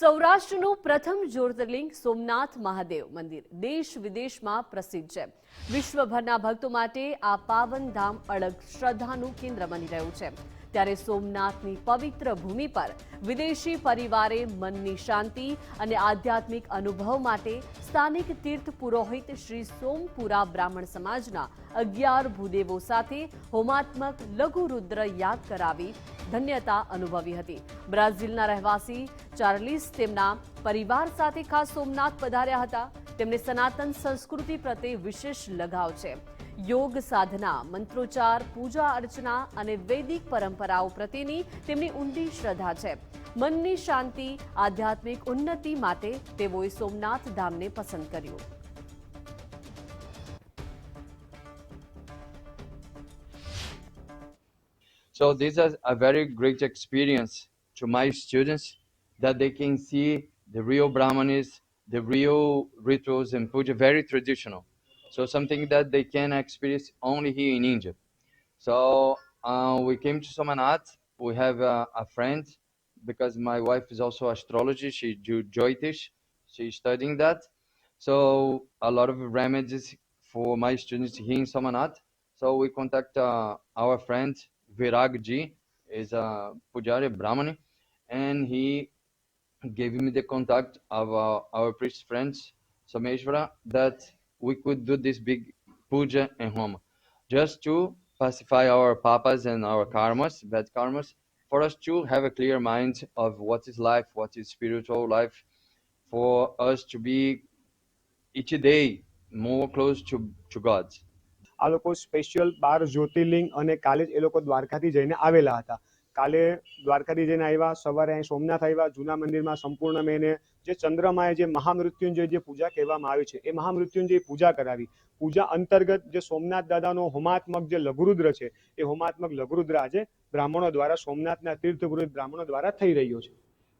સૌરાષ્ટ્રનું પ્રથમ જ્યોતિર્લિંગ સોમનાથ મહાદેવ મંદિર. દેશ વિદેશમાં પ્રસિદ્ધ છે. વિશ્વભરના ભક્તો માટે આ પાવન ધામ અડગ શ્રદ્ધાનું કેન્દ્ર બની રહ્યું છે. ત્યારે સોમનાથની પવિત્ર ભૂમિ પર વિદેશી પરિવારે મનની શાંતિ અને આધ્યાત્મિક અનુભવ માટે સ્થાનિક તીર્થ પુરોહિત શ્રી સોમપુરા બ્રાહ્મણ સમાજના અગિયાર ભૂદેવો સાથે હોમાત્મક લઘુરુદ્ર યાદ કરાવી ધન્યતા અનુભવી હતી. બ્રાઝિલના રહેવાસી ચાર્લિસ તેમના પરિવાર સાથે ખાસ સોમનાથ પધાર્યા હતા. તેમને સનાતન સંસ્કૃતિ પ્રત્યે વિશેષ લગાવ છે. યોગ સાધના મંત્રોચ્ચાર પૂજા અર્ચના અને વૈદિક પરંપરાઓ પ્રત્યેની તેમની ઊંડી શ્રદ્ધા છે મનની શાંતિ આધ્યાત્મિક ઉન્નતિ માટે તેઓએ સોમનાથ ધામને પસંદ કર્યું So this is a very great experience to my students that they can see the real Brahmanis, the real rituals and puja, very traditional. So something that they can experience only here in India. So uh, we came to Somanath. We have a, a friend because my wife is also astrology. She do Jyotish. She's studying that. So a lot of remedies for my students here in Somanath. So we contact uh, our friend Virag Ji, is a Pujari Brahmani, and he gave me the contact of uh, our priest friends Someshwara that we could do this big puja and homa just to pacify our papas and our karmas, bad karmas, for us to have a clear mind of what is life, what is spiritual life, for us to be each day more close to, to God. આ લોકો special બાર જ્યોતિર્લિંગ અને કાલે જ એ લોકો દ્વારકાથી જઈને આવેલા હતા કાલે દ્વારકાથી જઈને આવ્યા, સવારે અહીં સોમનાથ આવ્યા, જૂના મંદિરમાં સંપૂર્ણ મેને જે ચંદ્રમાએ જે મહામૃત્યુંજય જે પૂજા કહેવામાં આવે છે, એ મહામૃત્યુંજય પૂજા કરાવી. પૂજા અંતર્ગત જે સોમનાથ દાદાનો હોમાત્મક જે લઘુરુદ્ર છે, એ હોમાત્મક લઘુરુદ્ર આજે બ્રાહ્મણો દ્વારા, સોમનાથના તીર્થગુરુ બ્રાહ્મણો દ્વારા થઈ રહ્યો છે.